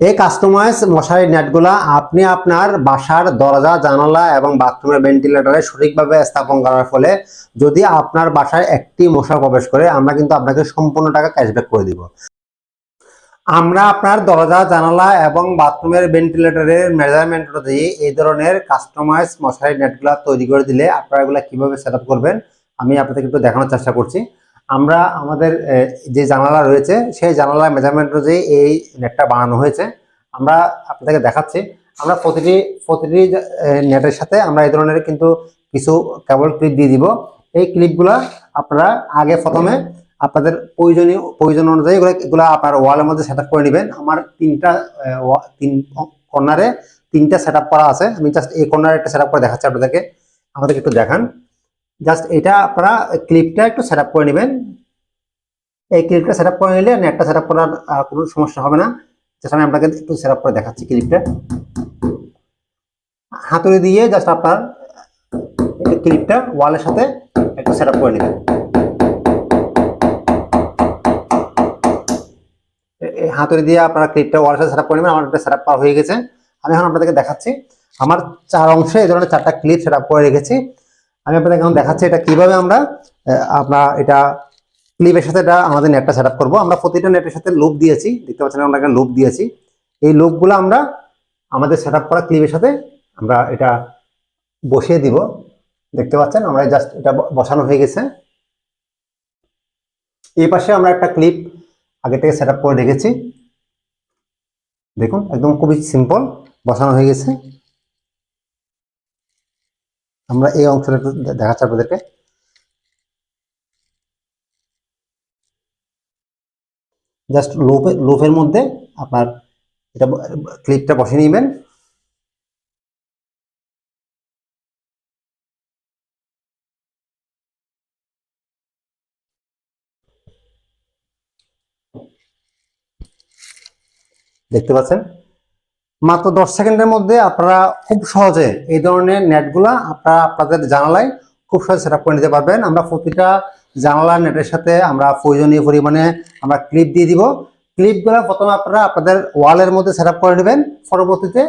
এই কাস্টমাইজ মশারি নেটগুলা আপনি আপনার বাসার দরজা, জানালা এবং বাথরুমের ভেন্টিলেটরে সঠিকভাবে স্থাপন করার ফলে যদি আপনার বাসায় একটি মশা প্রবেশ করে, আমরা কিন্তু আপনাকে সম্পূর্ণ টাকা ক্যাশব্যাক করে দিব। আমরা আপনার দরজা, জানালা এবং বাথরুমের ভেন্টিলেটরের মেজারমেন্ট অনুযায়ী এই ধরনের কাস্টমাইজ মশারি নেটগুলা তৈরি করে দিলে আপনারা এগুলা কীভাবে সেট করবেন, আমি আপনাদেরকে একটু দেখানোর চেষ্টা করছি। আমরা আমাদের যে জানালা রয়েছে, সেই জানালার মেজারমেন্ট অনুযায়ী এই নেটটা বানানো হয়েছে। আমরা আপনাদেরকে দেখাচ্ছি। আমরা প্রতিটি প্রতিটি নেটের সাথে আমরা এই ধরনের কিন্তু কিছু কেবল ক্লিপ দিয়ে দিব। এই ক্লিপগুলা আপনারা আগে প্রথমে আপনাদের প্রয়োজনীয়, প্রয়োজন অনুযায়ী এগুলো আপনার ওয়ালের মধ্যে সেট করে নেবেন। আমার তিনটা তিন কর্নারে তিনটা সেট করা আছে। আমি জাস্ট এই কর্নারে একটা সেট করে দেখাচ্ছি আপনাদেরকে। আমাদেরকে একটু দেখান। জাস্ট এটা আপনারা ক্লিপটা একটু সেট করে নেবেন। এই ক্লিপটা সেট করে নিলে নেটটা সেট করার কোনো সমস্যা হবে না। জাস্ট আমি আপনাকে একটু সেট করে দেখাচ্ছি ক্লিপটা হাতুড়ি দিয়ে জাস্ট আপনার ক্লিপটা ওয়ালের সাথে একটু সেট করে নেবেন। হাতুড়ি দিয়ে আপনারা ক্লিপটা ওয়ালের সাথে সেট করে নেবেন। আমার সেট করা হয়ে গেছে। আমি এখন আপনাদেরকে দেখাচ্ছি। আমার চার অংশে এই ধরনের চারটা ক্লিপ সেট করে রেখেছি। আমি আপনাদের এখন দেখাচ্ছি এটা কীভাবে আমরা আপনার এটা ক্লিপের সাথে এটা আমাদের নেটটা সেট আপ করব। আমরা প্রতিটা নেটের সাথে লুপ দিয়েছি। দেখতে পাচ্ছেন আমরা একটা লুপ দিয়েছি। এই লুপগুলো আমরা আমাদের সেট আপ করা ক্লিপের সাথে আমরা এটা বসিয়ে দিব। দেখতে পাচ্ছেন আমরা জাস্ট এটা বসানো হয়ে গেছে। এই পাশে আমরা একটা ক্লিপ আগে থেকে সেট করে রেখেছি। দেখুন, একদম খুবই সিম্পল বসানো হয়ে গেছে। আমরা এই অংশটা একটু দেখাচ্ছি আপনাদেরকে। জাস্ট লুপে লুপের মধ্যে আপনার এটা ক্লিপটা বসিয়ে নেবেন। দেখতে পাচ্ছেন? মাত্র দশ সেকেন্ডের মধ্যে আপনারা খুব সহজে এই ধরনের নেটগুলা আপনারা আপনাদের জানালায় খুব সহজে সেট করে নিতে পারবেন। আমরা প্রতিটা জানালা নেটের সাথে আমরা প্রয়োজনীয় পরিমাণে আমরা ক্লিপ দিয়ে দিব। ক্লিপগুলো প্রথমে আপনারা আপনাদের ওয়ালের মধ্যে সেট করে নেবেন। পরবর্তীতে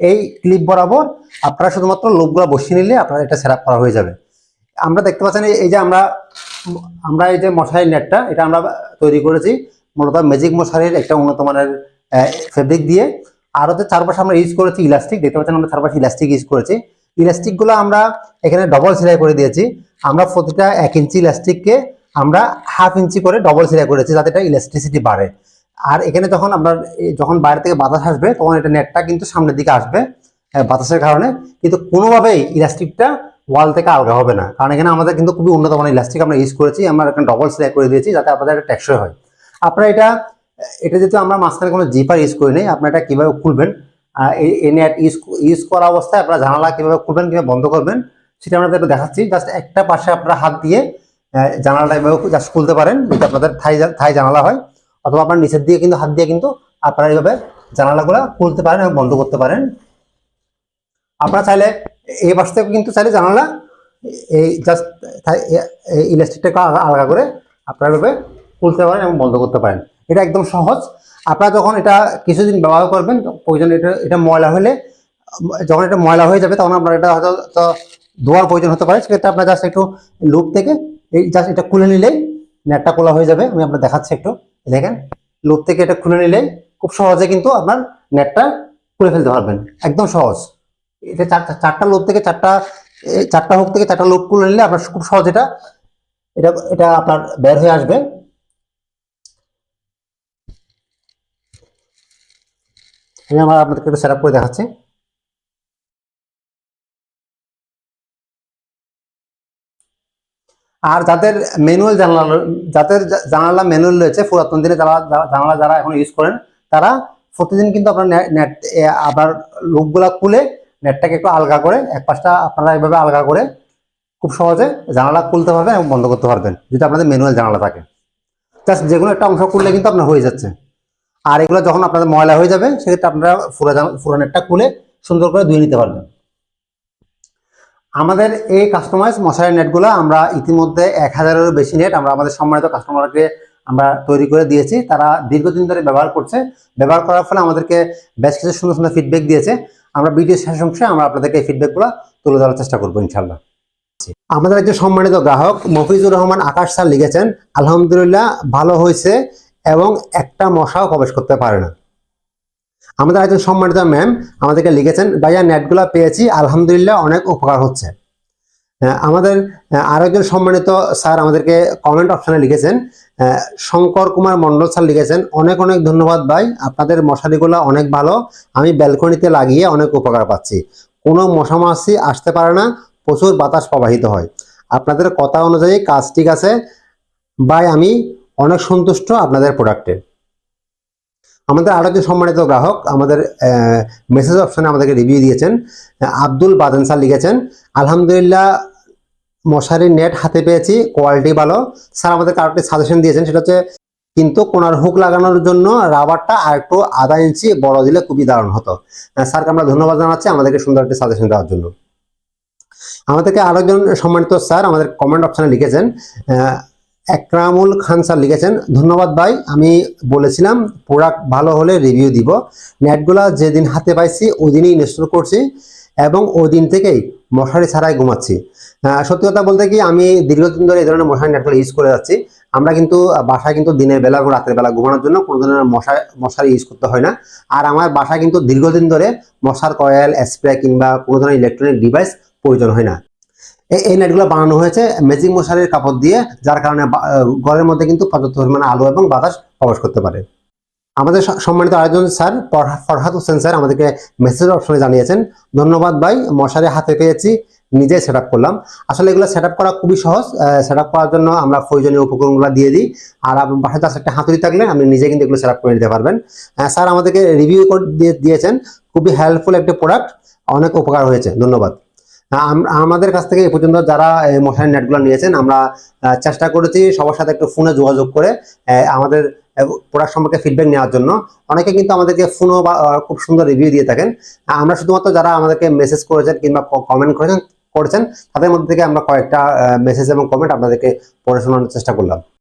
এই ক্লিপ বরাবর আপনারা শুধুমাত্র লোকগুলো বসিয়ে নিলে আপনার এটা সেট করা হয়ে যাবে। আমরা দেখতে পাচ্ছেন এই যে আমরা আমরা এই যে মশারি নেটটা, এটা আমরা তৈরি করেছি। মূলত ম্যাজিক মশারির একটা উন্নত মানের ফেব্রিক দিয়ে। আর হচ্ছে চারপাশে আমরা ইউজ করেছি ইলাস্টিক দেখতে পাচ্ছেন আমরা চারপাশে ইলাস্টিক ইউজ করেছি। ইলাস্টিকগুলো আমরা এখানে ডবল সেলাই করে দিয়েছি। আমরা প্রতিটা এক ইঞ্চি ইলাস্টিককে আমরা হাফ ইঞ্চি করে ডবল সেলাই করেছি যাতে এটা ইলাস্ট্রিসিটি বাড়ে। আর এখানে যখন আমরা যখন বাইরে থেকে বাতাস আসবে, তখন এটা নেটটা কিন্তু সামনের দিকে আসবে বাতাসের কারণে। কিন্তু কোনোভাবেই ইলাস্টিকটা ওয়াল থেকে আলগা হবে না। কারণ এখানে আমাদের কিন্তু খুবই উন্নত মানের ইলাস্টিক আমরা ইউজ করেছি, আমরা এখানে ডবল সেলাই করে দিয়েছি যাতে আপনাদের এটা টেকসই হয়। আপনারা এটা এটা যেহেতু আমরা মাঝখানে কোনো জিপার ইউজ করি নাই, আপনারা এটা কীভাবে খুলবেন? এই নেট ইউজ ইউজ করা অবস্থায় আপনারা জানালা কীভাবে খুলবেন, কীভাবে বন্ধ করবেন, সেটা একটু দেখাচ্ছি। জাস্ট একটা পাশে আপনারা হাত দিয়ে জানালাটা এভাবে জাস্ট খুলতে পারেন যেটা আপনাদের থাই থাই জানালা হয়। অথবা আপনার নিচের দিয়ে কিন্তু, হাত দিয়ে কিন্তু আপনারা এইভাবে জানালাগুলো খুলতে পারেন এবং বন্ধ করতে পারেন। আপনারা চাইলে এই পাশ থেকে কিন্তু চাইলে জানালা, এই জাস্ট ইলাস্টিকটাকে আলাদা করে আপনারা এভাবে খুলতে পারেন এবং বন্ধ করতে পারেন। এটা একদম সহজ। আপনারা যখন এটা কিছুদিন ব্যবহার করবেন, প্রয়োজন এটা এটা ময়লা হলে, যখন এটা ময়লা হয়ে যাবে, তখন আপনার এটা হয়তো ধোয়ার প্রয়োজন হতে পারে। সেক্ষেত্রে আপনার জাস্ট একটু লুপ থেকে এই জাস্ট এটা খুলে নিলেই নেটটা খোলা হয়ে যাবে। আমি আপনার দেখাচ্ছি একটু। দেখেন লুপ থেকে এটা খুলে নিলেই খুব সহজে কিন্তু আপনার নেটটা খুলে ফেলতে পারবেন। একদম সহজ। এটা চারটা চারটা লুপ থেকে চারটা চারটা হোক থেকে চারটা লুপ খুলে নিলে আপনার খুব সহজ এটা এটা এটা আপনার বের হয়ে আসবে। আমি আমার আপনাদেরকে একটু সেট করে দেখাচ্ছি। আর যাদের ম্যানুয়াল জানালা, যাদের জানালা ম্যানুয়াল রয়েছে, পুরাতন দিনে যারা জানালা যারা এখন ইউজ করেন, তারা প্রতিদিন কিন্তু আপনার নেট আবার লুপগুলা খুলে নেটটাকে একটু আলগা করে, এক পাশটা আপনারা এইভাবে আলগা করে খুব সহজে জানালা খুলতে পারবেন এবং বন্ধ করতে পারবেন, যদি আপনাদের ম্যানুয়াল জানালা থাকে। জাস্ট যে কোনো একটা অংশ খুললে কিন্তু আপনার হয়ে যাচ্ছে। আর এগুলো যখন আপনাদের ময়লা হয়ে যাবে, সেক্ষেত্রে আপনারা পুরো নেটটা খুলে সুন্দর করে ধুয়ে নিতে পারবেন। আমাদের এই কাস্টমাইজ মশারি নেটগুলো আমরা ইতিমধ্যে এক হাজারেরও বেশি নেট আমরা আমাদের সম্মানিত কাস্টমারকে আমরা তৈরি করে দিয়েছি। তারা দীর্ঘদিন ধরে ব্যবহার করছে। ব্যবহার করার ফলে আমাদেরকে বেশ কিছু সুন্দর সুন্দর ফিডব্যাক দিয়েছে। আমরা ভিডিও শেষ অংশে আমরা আপনাদেরকে এই ফিডব্যাকগুলো তুলে ধরার চেষ্টা করব ইনশাল্লাহ আমাদের একজন সম্মানিত গ্রাহক মফিজুর রহমান আকাশ স্যার লিখেছেন, আলহামদুলিল্লাহ, ভালো হয়েছে। এবং একটা মশাও প্রবেশ করতে পারে না। আমাদের একজন সম্মানিত ম্যাম আমাদেরকে লিখেছেন, ভাইয়া, নেটগুলো পেয়েছি, আলহামদুলিল্লাহ অনেক উপকার হচ্ছে। আমাদের আরেকজন সম্মানিত স্যার আমাদেরকে কমেন্ট অপশনে লিখেছেন শঙ্কর কুমার মন্ডল স্যার লিখেছেন, অনেক অনেক ধন্যবাদ ভাই, আপনাদের মশারিগুলো অনেক ভালো, আমি ব্যালকনিতে লাগিয়ে অনেক উপকার পাচ্ছি। কোনো মশা মাছি আসতে পারে না, প্রচুর বাতাস প্রবাহিত হয়। আপনাদের কথা অনুযায়ী কাজ ঠিক আছে। ভাই, আমি অনেক সন্তুষ্ট আপনাদের প্রোডাক্টে আমাদের আরও একজন সম্মানিত গ্রাহক আমাদের মেসেজ অপশনে আমাদেরকে রিভিউ দিয়েছেন আব্দুল বাদেন স্যার লিখেছেন আলহামদুলিল্লাহ মশারির নেট হাতে পেয়েছি কোয়ালিটি ভালো। স্যার আমাদের আরেকটি সাজেশন দিয়েছেন সেটা হচ্ছে কিন্তু কোনার হুক লাগানোর জন্য রাবারটা আর একটু আধা ইঞ্চি বড় দিলে খুবই দারুণ হতো। আহ, স্যারকে আমরা ধন্যবাদ জানাচ্ছি আমাদেরকে সুন্দর একটি সাজেশন দেওয়ার জন্য। আমাদেরকে আরও একজন সম্মানিত স্যার আমাদের কমেন্ট অপশানে লিখেছেন একরামুল খান স্যার লিখেছেন, ধন্যবাদ ভাই, আমি বলেছিলাম প্রোডাক্ট ভালো হলে রিভিউ দিব। নেটগুলা যেদিন হাতে পাইছি ওই দিনই ইনস্টল করছি এবং ওই দিন থেকেই মশারি ছাড়াই ঘুমাচ্ছি। সত্যি কথা বলতে কি, আমি দীর্ঘদিন ধরে এই ধরনের মশারি নেটগুলো ইউজ করে যাচ্ছি। আমরা কিন্তু বাসায় কিন্তু দিনের বেলা এবং রাতের বেলা ঘুমানোর জন্য কোনো ধরনের মশা মশারি ইউজ করতে হয় না। আর আমার বাসায় কিন্তু দীর্ঘদিন ধরে মশার কয়েল স্প্রে কিংবা কোনো ধরনের ইলেকট্রনিক ডিভাইস প্রয়োজন হয় না। এই- নেটগুলো বানানো হয়েছে ম্যাজিক মশারির কাপড় দিয়ে, যার কারণে ঘরের মধ্যে কিন্তু পর্যাপ্ত পরিমাণে আলো এবং বাতাস প্রবেশ করতে পারে। আমাদের সম্মানিত আয়োজন স্যার ফরহাদ হোসেন স্যার আমাদেরকে মেসেজ অপশনে জানিয়েছেন। ধন্যবাদ ভাই, মশারি হাতে পেয়েছি, নিজে সেট করলাম। আসলে এগুলো সেট করা খুবই সহজ সেট করার জন্য আমরা প্রয়োজনীয় উপকরণগুলো দিয়ে দিই। আর আপনার বাসায় জাস্ট একটা হাতুড়ি থাকলে আপনি নিজে কিন্তু এগুলো সেট করে নিতে পারবেন। স্যার আমাদেরকে রিভিউ দিয়েছেন, খুবই হেল্পফুল একটি প্রোডাক্ট অনেক উপকার হয়েছে, ধন্যবাদ। আমাদের কাছ থেকে এ পর্যন্ত যারা মশারি নেটগুলো নিয়েছেন, আমরা চেষ্টা করেছি সবার সাথে একটু ফোনে যোগাযোগ করে আমাদের প্রোডাক্ট সম্পর্কে ফিডব্যাক নেওয়ার জন্য। অনেকে কিন্তু আমাদেরকে ফোনও বা খুব সুন্দর রিভিউ দিয়ে থাকেন। আমরা শুধুমাত্র যারা আমাদেরকে মেসেজ করেছেন কিংবা কমেন্ট করেছেন করেছেন, তাদের মধ্যে থেকে আমরা কয়েকটা মেসেজ এবং কমেন্ট আপনাদেরকে পড়ে শোনানোর চেষ্টা করলাম।